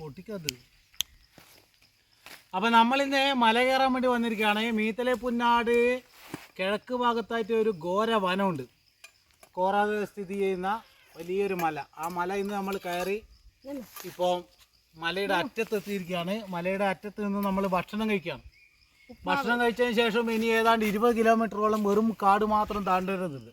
പൊട്ടിക്കത് അപ്പം നമ്മളിന്ന് മല കയറാൻ വേണ്ടി വന്നിരിക്കുകയാണ്. മീത്തലെ പുന്നാട് കിഴക്ക് ഭാഗത്തായിട്ട് ഒരു ഘോര വനമുണ്ട്. കോറാതെ സ്ഥിതി ചെയ്യുന്ന വലിയൊരു മല. ആ മല ഇന്ന് നമ്മൾ കയറി ഇപ്പോൾ മലയുടെ അറ്റത്തെത്തിയിരിക്കുകയാണ്. മലയുടെ അറ്റത്ത് നിന്ന് നമ്മൾ ഭക്ഷണം കഴിക്കാം ഭക്ഷണം കഴിച്ചതിന് ശേഷം ഇനി ഏതാണ്ട് ഇരുപത് കിലോമീറ്ററോളം വെറും കാട് മാത്രം താണ്ടരുന്നുണ്ട്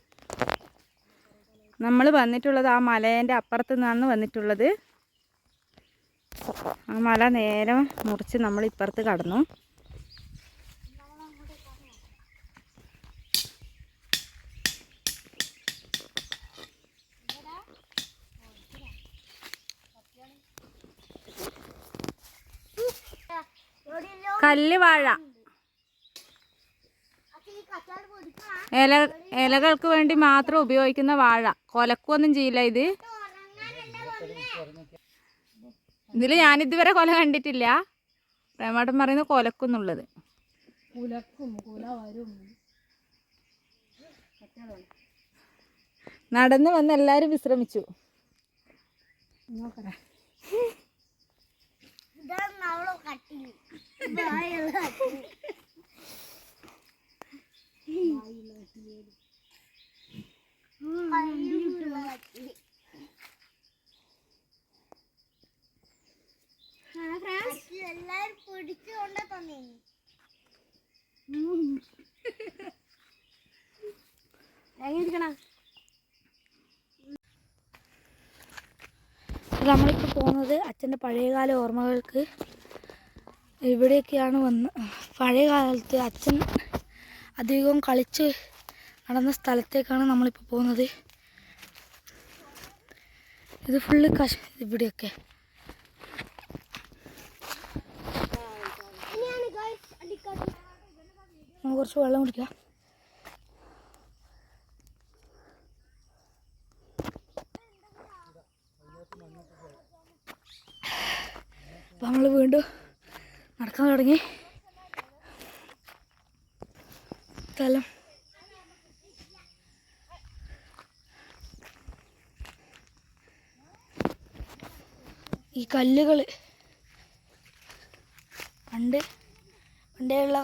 നമ്മൾ വന്നിട്ടുള്ളത് ആ മലേന്റെ അപ്പുറത്ത് നിന്നാണ് വന്നിട്ടുള്ളത്. ആ മല നേരെ മുറിച്ച് നമ്മൾ ഇപ്പുറത്ത് കടന്നു. കല്ല് വാഴ. ഇല ഇലകൾക്ക് വേണ്ടി മാത്രം ഉപയോഗിക്കുന്ന വാഴ. കൊലക്കൊന്നും ചെയ്യില്ല ഇത്. ഇതിൽ ഞാനിതുവരെ കൊല കണ്ടിട്ടില്ല. പ്രേമാട്ടൻ പറയുന്നത് കൊലക്കുന്നുള്ളത്. നടന്ന് വന്ന് എല്ലാരും വിശ്രമിച്ചു. നോക്കറ നമ്മളിപ്പോൾ പോകുന്നത് അച്ഛന്റെ പഴയകാല ഓർമ്മകൾക്ക് ഇവിടെയൊക്കെയാണ് വന്ന്. പഴയ കാലത്ത് അച്ഛൻ അധികവും കളിച്ച് നടന്ന സ്ഥലത്തേക്കാണ് നമ്മളിപ്പോൾ പോകുന്നത്. ഇത് ഫുള്ള് കശ് ഇവിടെയൊക്കെ. നമുക്ക് കുറച്ച് വെള്ളം കുടിക്കാം. അപ്പം നമ്മൾ വീണ്ടും നടക്കാൻ തുടങ്ങി. സ്ഥലം. ഈ കല്ലുകൾ പണ്ട് പണ്ടേ ഉള്ള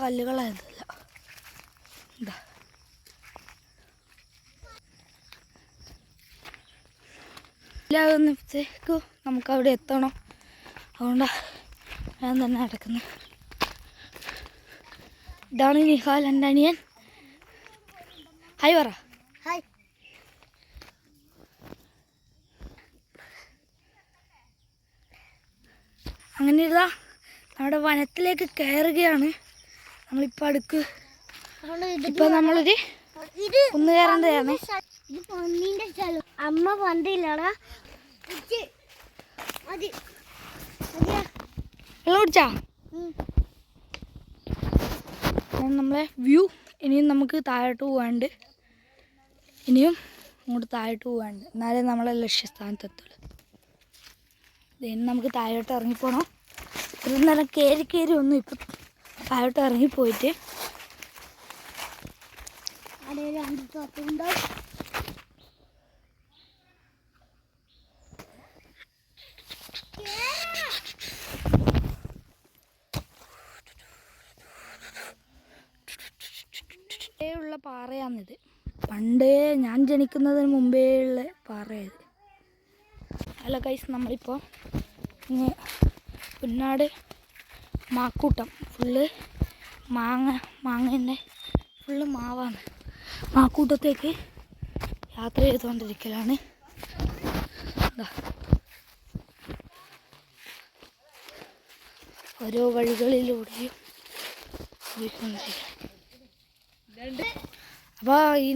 ഇല്ലാകുന്നപ്പോഴത്തേക്കും നമുക്ക് അവിടെ എത്തണം. അതുകൊണ്ടാണ് ഞാൻ തന്നെ നടക്കുന്നത് ഇതാണ് നിഹാൽ എന്റെ അനിയൻ. ഹായ് പറ. ഹായ് അങ്ങനെ ഇതാ നമ്മുടെ വനത്തിലേക്ക് കയറുകയാണ്. നമ്മളിപ്പോൾ അടുക്ക്. ഇപ്പം നമ്മളൊരു കുന്ന് കയറേണ്ടതാണ് ഇത് പൊന്നിന്റെ സ്ഥലം. അമ്മ പന്തില്ലടാ മതി. കുടിച്ചാ. നമ്മളെ വ്യൂ. ഇനിയും നമുക്ക് താഴോട്ട് പോകാണ്ട് ഇനിയും അങ്ങോട്ട് താഴോട്ട് പോകാണ്ട് എന്നാലേ നമ്മളെ ലക്ഷ്യസ്ഥാനത്ത് എത്തുള്ളൂ നമുക്ക് താഴോട്ട് ഇറങ്ങിപ്പോണം. ഇത്രയും നേരം കയറി കയറി ഒന്നും ഇപ്പം താഴോട്ട് ഇറങ്ങിപ്പോയിട്ട് അതെ രണ്ട് തൊട്ടുണ്ടാവും പണ്ടേ ഉള്ള പാറയാണിത്. പണ്ടേ ഞാൻ ജനിക്കുന്നതിന് മുമ്പേ ഉള്ള പാറയത് അല്ല കൈസ് നമ്മളിപ്പോൾ ഇങ്ങ് പുന്നാട് മാക്കൂട്ടം. ഫുള്ള് മാങ്ങ മാങ്ങേന്റെ ഫുള്ള് മാവാണ്. മാക്കൂട്ടത്തേക്ക് യാത്ര ചെയ്തുകൊണ്ടിരിക്കലാണ്. ഓരോ വഴികളിലൂടെയും പോയിക്കൊണ്ടിരിക്കുകയാണ്. അപ്പോൾ ഈ